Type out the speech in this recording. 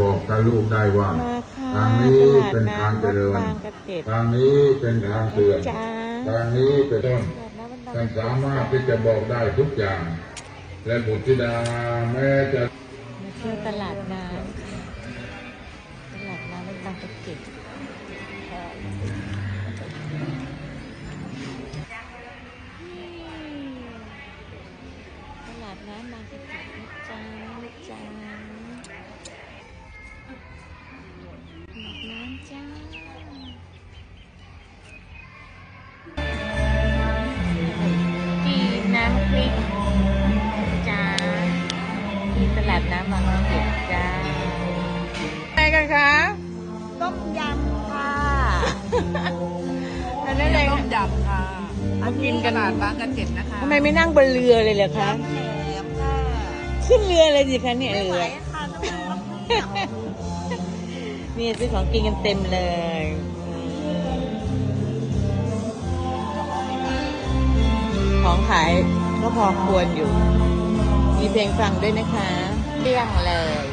บอกกับลูกได้ว่ามาค่ะทางนี้ตลาดเป็นทางน้ำเจริญวัดบางกระเจ็ดทางนี้เป็นทางเสื่อมจ้าทางนี้เป็นต้นตลาดน้ำวัดบางท่านสามารถที่จะบอกได้ทุกอย่าง และบุตรธิดาแม้จะมาเที่ยวตลาดน้ำค่ะตลาดน้ำวัดบางกระเจ็ดตลาดน้ำบางกระเจ้าจีนน้ำพริกจ้าที่ตลาดน้ำบางกะปิจ้าอะไรกันคะต้มยำค่ะอันนั้นอะไรต้มยำค่ะมากินกันตลาดบางกระเจ็ดนะคะทำไมไม่นั่งบนเรือเลยเหรอคะยำแหนมค่ะขึ้นเรือเลยสิคะเนี่ยไม่เรืไหวอค่ะน้ำมันต้องเที่ยว นี่ซื้อของกินกันเต็มเลยของขายก็พอควรอยู่ มีเพลงฟังด้วยนะคะเลี่ยงเลย